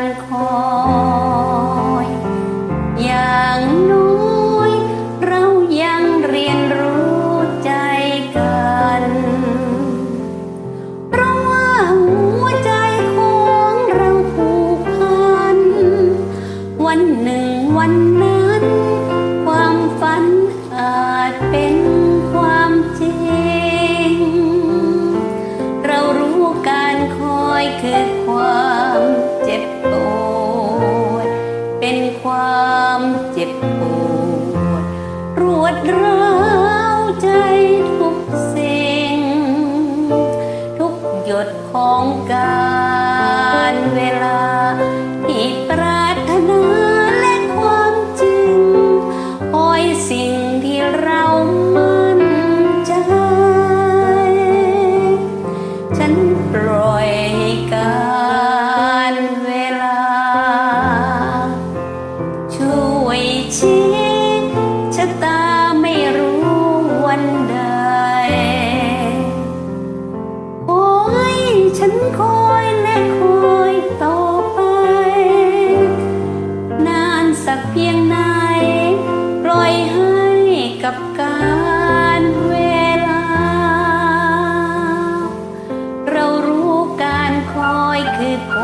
านคอยอย่างน้อยเรายังเรียนรู้ใจกัน เพราะว่าหัวใจของเราผูกพัน วันหนึ่งวัน ความเจ็บปวด รวดร้าวใจทุกสิ่ง ทุกหยดของกา head.